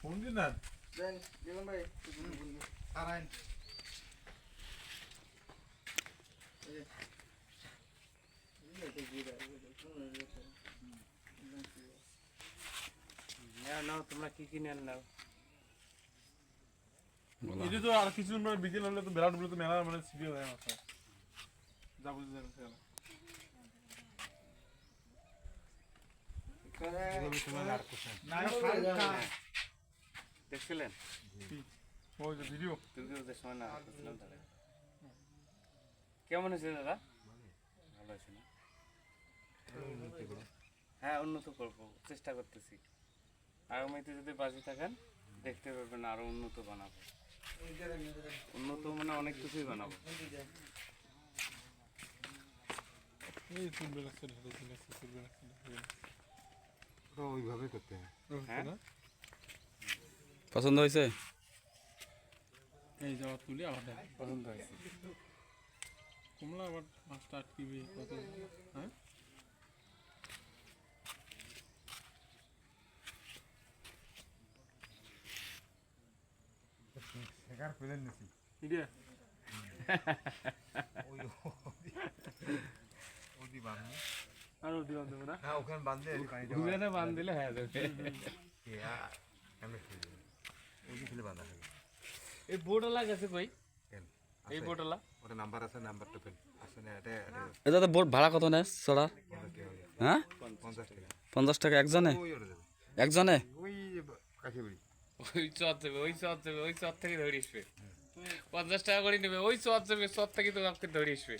Phone দিন না দেন জীবন ভাই সারাইন নাও তোমরা কি কি নেন নাও এটা তো আর কিছুদিন পরে বিকেল হলে তো বিরাট বলে তো মেলা মানে সিরিয়াল হয়ে গেছে যা বুঝতে পারছি দেখছিলেন ওই যে ভিডিও দুর্গা সময় না দেখছিলাম তাহলে? কেমন হয়েছে দাদা? ভালো হয়েছে না? হ্যাঁ উন্নত করব চেষ্টা করতেছি। আগামীতে যদি বাজি থাকেন দেখতে পারবেন আরও উন্নত বানাবো। উন্নত মানে অনেক কিছুই বানাবো। ওইভাবে করতে হয়। হ্যাঁ? পছন্দ হয়েছে? এই যাওয়া তুলি আবার দেখ পছন্দ হয়েছে। কমলা আবার মাছটা আটকিবে কত? হ্যাঁ? শেখার ইডিয়া। ওই ওদি আর না হ্যাঁ ওখানে বাঁধলে পানি দিলে হয়ে যাবে। খেলে এই বোর্ডওয়ালা গেছে কই? এই আছে? বোর্ডওয়ালা ওটা নাম্বার আছে নাম্বারটা ফেল আছে না এটা এটা তো বোর্ড ভাড়া কত পঞ্চাশ টাকা হয়ে? হ্যাঁ পঞ্চাশ টাকা। পঞ্চাশ টাকা একজনে? একজনে? ওই যে কাছে বাড়ি। ওই চর দেবে ওই চর দেবে ওই চর থেকে ধরে আসবে। পঞ্চাশ টাকা করে নেবে ওই চর দেবে চর থেকে তো আপনি ধরে আসবে।